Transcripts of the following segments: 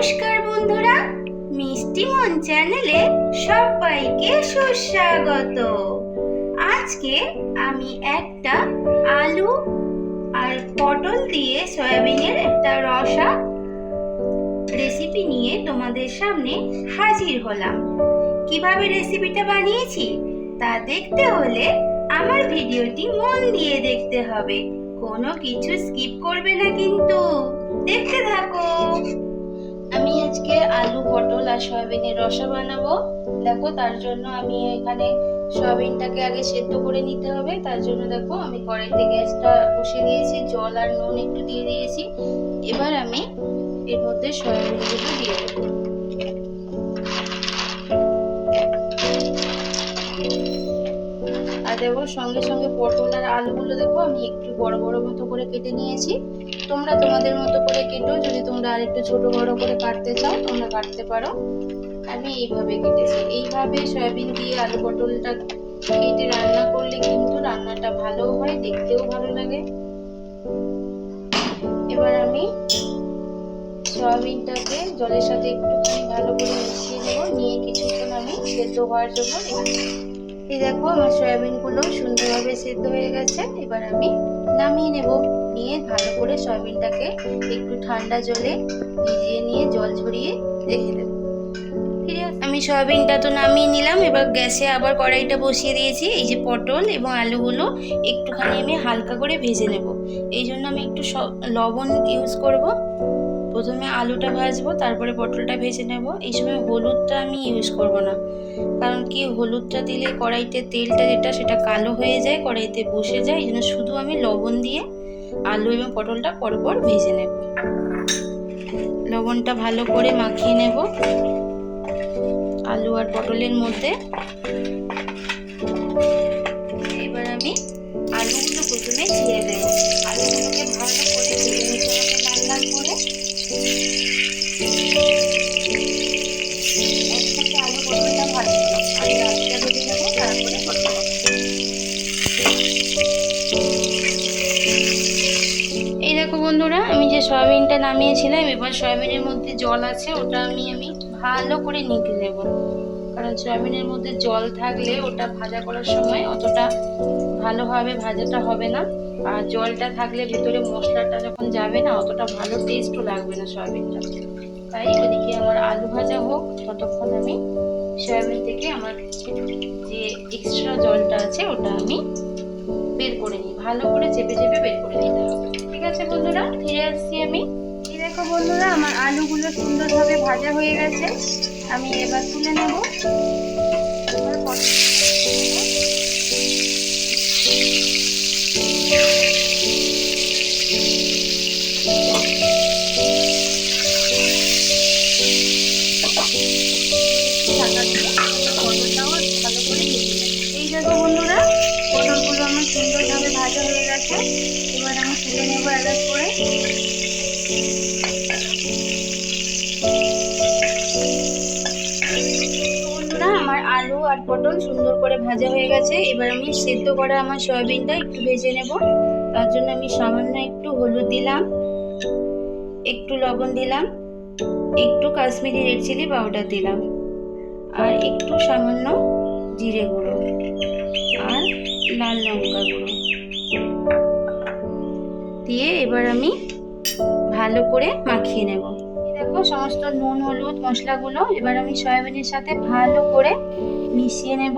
নমস্কার বন্ধুরা, মিষ্টি মন চ্যানেলে সবাইকে সুস্বাগত। আজকে আমি একটা আলু আর পটল দিয়ে সয়াবিনের একটা রসা রেসিপি নিয়ে তোমাদের সামনে হাজির হলাম। কীভাবে রেসিপিটা বানিয়েছি তা দেখতে হলে আমার ভিডিওটি মন দিয়ে দেখতে হবে। কোনো কিছু স্কিপ করবে না কিন্তু। দেখতে থাকো। আজকে আলু, পটল আর সয়াবিনের রসা বানাবো। দেখো, তার জন্য আমি এখানে সয়াবিনটাকে আগে সেদ্ধ করে নিতে হবে। তার জন্য দেখো, আমি কড়াইতে গ্যাসটা বসিয়ে দিয়েছি, জল আর নুন একটু দিয়ে দিয়েছি। এবার আমি এর মধ্যে সয়াবিনগুলো দিয়ে দেবো। আর দেখো, সঙ্গে সঙ্গে পটল আর আলুগুলো দেখো, আমি একটু বড় বড় মতো করে কেটে নিয়েছি। তোমরা তোমাদের মতো করে কেটো। যদি তোমরা আর একটু ছোট বড় করে কাটতে চাও, তোমরা কাটতে পারো। আমি এইভাবে কেটেছি। এইভাবে সয়াবিন দিয়ে আলু পটলটা কেটে রান্না করলে কিন্তু রান্নাটা ভালো হয়, দেখতেও ভালো লাগে। এবার আমি সয়াবিনটাকে জলের সাথে একটুখানি ভালো করে মিশিয়ে নেব। নিয়ে কিছুক্ষণ আমি সেদ্ধ হওয়ার জন্য এই দেখো, আমার সয়াবিনগুলো সুন্দরভাবে সেদ্ধ হয়ে গেছে। এবার আমি নামিয়ে নেব। নিয়ে ভালো করে সয়াবিনটাকে একটু ঠান্ডা জলে ভিজিয়ে নিয়ে জল ঝরিয়ে রেখে দেবো। আমি সয়াবিনটা তো নামিয়ে নিলাম, এবার গ্যাসে আবার কড়াইটা বসিয়ে দিয়েছি। এই যে পটল এবং আলুগুলো একটুখানি আমি হালকা করে ভেজে নেব। এই জন্য আমি একটু লবণ ইউজ করব। প্রথমে আলুটা ভাজবো, তারপরে পটলটা ভেজে নেব। এই সময় হলুদটা আমি ইউজ করব না। কারণ কি, হলুদটা দিলে কড়াইতে তেলটা যেটা, সেটা কালো হয়ে যায়, কড়াইতে বসে যায়। এই জন্য শুধু আমি লবণ দিয়ে আলু এবং পটলটা পরপর ভেজে নেব। লবণটা ভালো করে মাখিয়ে নেব। আলু আর পটলের মধ্যে। এবার আমি আলুগুলো প্রথমে ছিঁড়ে দেবো। আলুগুলোকে ভালো করে ভেজে নামিয়েছিলাম। এবার সয়াবিনের মধ্যে জল আছে, ওটা আমি আমি ভালো করে নিতে নেব। কারণ সয়াবিনের মধ্যে জল থাকলে ওটা ভাজা করার সময় অতটা ভালোভাবে ভাজাটা হবে না। আর জলটা থাকলে ভেতরে মশলাটা যখন যাবে না, অতটা ভালো টেস্টও লাগবে না সয়াবিনটা। তাই ওদিকে আমার আলু ভাজা হোক ততক্ষণ আমি সয়াবিন থেকে আমার যে এক্সট্রা জলটা আছে, ওটা আমি বের করে নিই। ভালো করে চেপে চেপে বের করে নিতে হবে। ঠিক আছে বন্ধুরা, ফিরে আসছি আমি। দেখো বন্ধুরা, আমার আলুগুলো সুন্দরভাবে ভাজা হয়ে গেছে আমি এবার তুলে নেব। এই দেখো বন্ধুরা পটল সুন্দর করে ভাজা হয়ে গেছে। এবার আমি সেদ্ধ করা আমার সয়াবিনটা একটু ভেজে নেব। তার জন্য আমি সামান্য একটু হলুদ দিলাম, একটু লবণ দিলাম, একটু কাশ্মীরি রেড চিলি পাউডার দিলাম, আর একটু সামান্য জিরে গুঁড়ো আর লাল লঙ্কা গুঁড়ো। দিয়ে এবার আমি ভালো করে মাখিয়ে নেব। দেখো সমস্ত নুন, হলুদ মশলাগুলো এবার আমি সয়াবিনের সাথে ভালো করে মিশিয়ে নেব।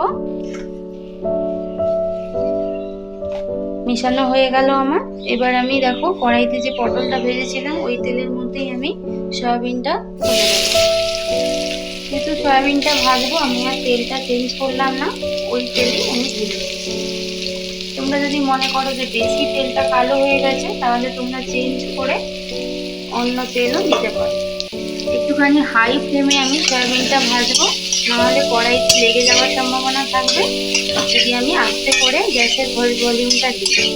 মিশানো হয়ে গেল আমার। এবার আমি দেখো কড়াইতে যে পটলটা ভেজেছিলাম, ওই তেলের মধ্যেই আমি সয়াবিনটা যেহেতু সয়াবিনটা ভাজবো, আমি আর তেলটা চেঞ্জ করলাম না, ওই তেলেই আমি দিয়ে তোমরা যদি মনে করো যে বেশি তেলটা কালো হয়ে গেছে, তাহলে তোমরা চেঞ্জ করে অন্য তেলও দিতে পারো। একটুখানি হাই ফ্লেমে আমি সয়াবিনটা ভাজবো। নাহলে কড়াই লেগে যাওয়ার সম্ভাবনা থাকবে। যদি আমি আস্তে করে গ্যাসের ভল ভলিউমটা দিই।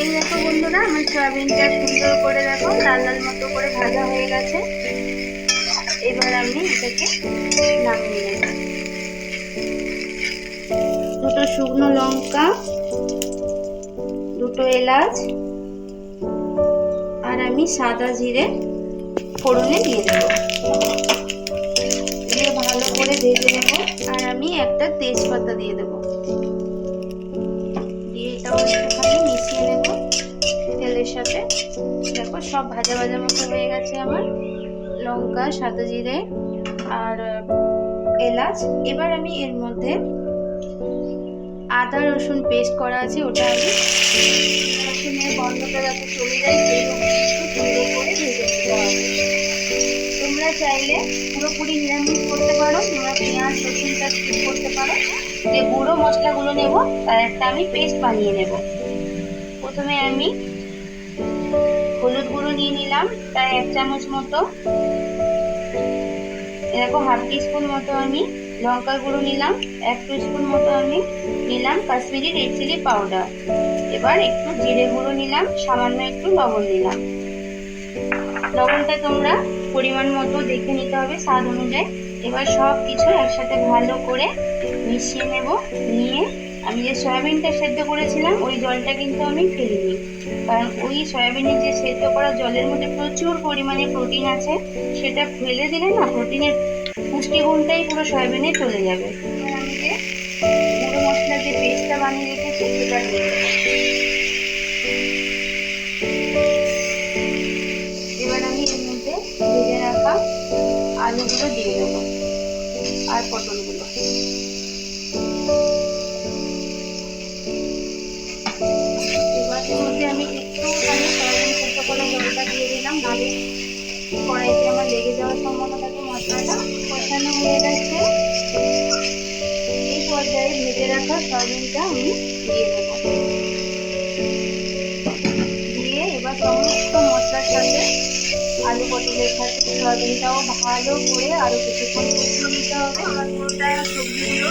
এই দেখো বন্ধুরা, আমার সয়াবিনটা সুন্দর করে দেখো, লাল লাল মতো করে ভাজা হয়ে গেছে। এবার আমি এটাকে নামিয়ে নেব। দুটো শুকনো লঙ্কা, দুটো এলাচ, আর আমি সাদা জিরে ফোড়নে দিয়ে দেবো। দিয়ে ভালো করে ভেজে নেব। আর আমি একটা তেজপাতা দিয়ে দেবো। দিয়ে এটাও একটুখানি মিশিয়ে নেব। তেলের সাথে। দেখো সব ভাজা ভাজা মতো হয়ে গেছে আমার। লঙ্কা, সাদা জিরে আর এলাচ। এবার আমি এর মধ্যে আদা, রসুন পেস্ট করা আছে, ওটা আমি রসুনের গন্ধটা যাতে চলে যায় তোমরা চাইলে পুরোপুরি নিরামিষ করতে পারো, তোমরা পেঁয়াজ, রসুনটা স্কিপ করতে পারো। যে গুঁড়ো মশলাগুলো নেব, তার একটা আমি পেস্ট বানিয়ে নেব। প্রথমে আমি হলুদ গুঁড়ো নিয়ে নিলাম প্রায় এক চামচ মতো। এরকম হাফ টিস্পুন মতো আমি লঙ্কার গুঁড়ো নিলাম, এক স্পুন মতো আমি নিলাম কাশ্মীরি রেড চিলি পাউডার এবার একটু জিরে গুঁড়ো নিলাম, সামান্য একটু লবণ নিলাম। লবণটা তোমরা পরিমাণ মতো দেখে নিতে হবে স্বাদ অনুযায়ী। এবার সব কিছু একসাথে ভালো করে মিশিয়ে নেব। নিয়ে আমি যে সয়াবিনটা সেদ্ধ করেছিলাম, ওই জলটা কিন্তু আমি ফেলিনি। কারণ ওই সয়াবিনের যে সেদ্ধ করা জলের মধ্যে প্রচুর পরিমাণে প্রোটিন আছে, সেটা ফেলে দিলে না প্রোটিনের পুষ্টিগুণটাই পুরো সয়াবিনে চলে যাবে। গুঁড়ো মশলার যে পেস্টটা বানিয়ে রেখেছি, সেটা দিয়ে এবার আমি এর মধ্যে ভেজে রাখা আলুগুলো দিয়ে দেবো আর পটলগুলো। এবার মধ্যে আমি দিয়ে দিলাম, নাহলে কড়াইতে আমার লেগে যাওয়ার সম্ভাবনা থাকে মশলাটা। কষানো হয়ে গেছে। রাখা সয়াবিনটা আমি দিয়ে দেবো। দিয়ে এবার সমস্ত মশলার সাথে আলু পটলের সাথে সয়াবিনটাও ভালো করে আরও কিছুক্ষণ কষিয়ে নিতে হবে। আমার পুরোটা সবজিগুলো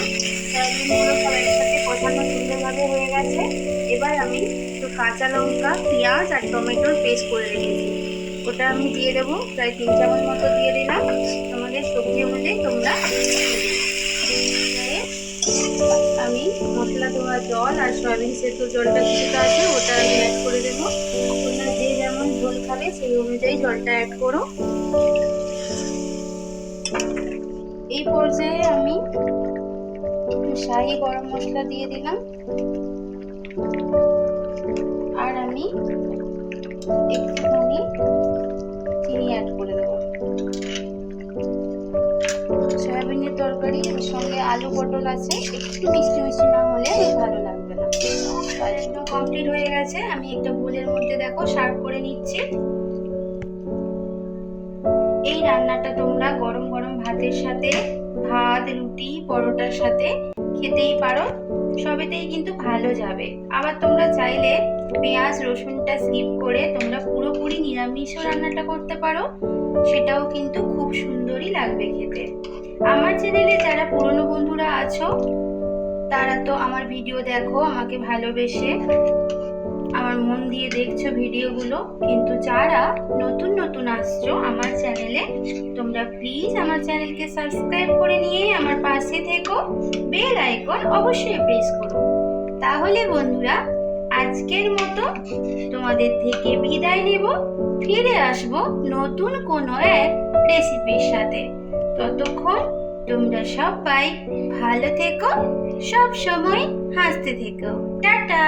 সয়াবিনগুলো সবাইয়ের সাথে কষানো সুন্দরভাবে হয়ে গেছে। এবার আমি একটু কাঁচা লঙ্কা, পেঁয়াজ আর টমেটোর পেস্ট করে রেখেছি। ওটা আমি দিয়ে দেবো, প্রায় তিন চামচ মতো দিয়ে দিলাম। সয়াবিন সেদ্ধ জলটা কিছুটা আছে, ওটা আমি অ্যাড করে দেবো। তোমরা যে যেমন ঝোল খাবে, সেই অনুযায়ী জলটা অ্যাড করো। এই পর্যায়ে আমি শাহি গরম মশলা দিয়ে দিলাম। আর আমি একটুখানি তরকারি সঙ্গে আলু পটল আছে, একটু মিষ্টি মিষ্টি না হলে ভালো লাগবে না। একদম কমপ্লিট হয়ে গেছে। আমি একটা বোলের মধ্যে দেখো, সার্ভ করে নিচ্ছি। এই রান্নাটা তোমরা গরম গরম ভাতের সাথে, ভাত, রুটি, পরোটার সাথে খেতেই পারো। সবেতেই কিন্তু ভালো যাবে। আবার তোমরা চাইলে পেঁয়াজ, রসুনটা স্কিপ করে তোমরা পুরোপুরি নিরামিষও রান্নাটা করতে পারো। সেটাও কিন্তু খুব সুন্দরই লাগবে খেতে। আমার চ্যানেলে যারা পুরনো বন্ধুরা আছো, তারা তো আমার ভিডিও দেখো, আমাকে ভালোবেসে। আমার মন দিয়ে দেখছ ভিডিওগুলো কিন্তু যারা নতুন নতুন আসছো আমার চ্যানেলে তোমরা প্লিজ আমার চ্যানেলকে সাবস্ক্রাইব করে নিয়ে আমার পাশে থেকো। বেল আইকন অবশ্যই প্রেস করো। তাহলে বন্ধুরা আজকের মতো। তোমাদের থেকে বিদায় নেব। ফিরে আসব নতুন কোনো এক রেসিপির সাথে। ততক্ষণ তোমরা সবাই ভালো থেকো, সব সময় হাসতে থেকো। টাটা!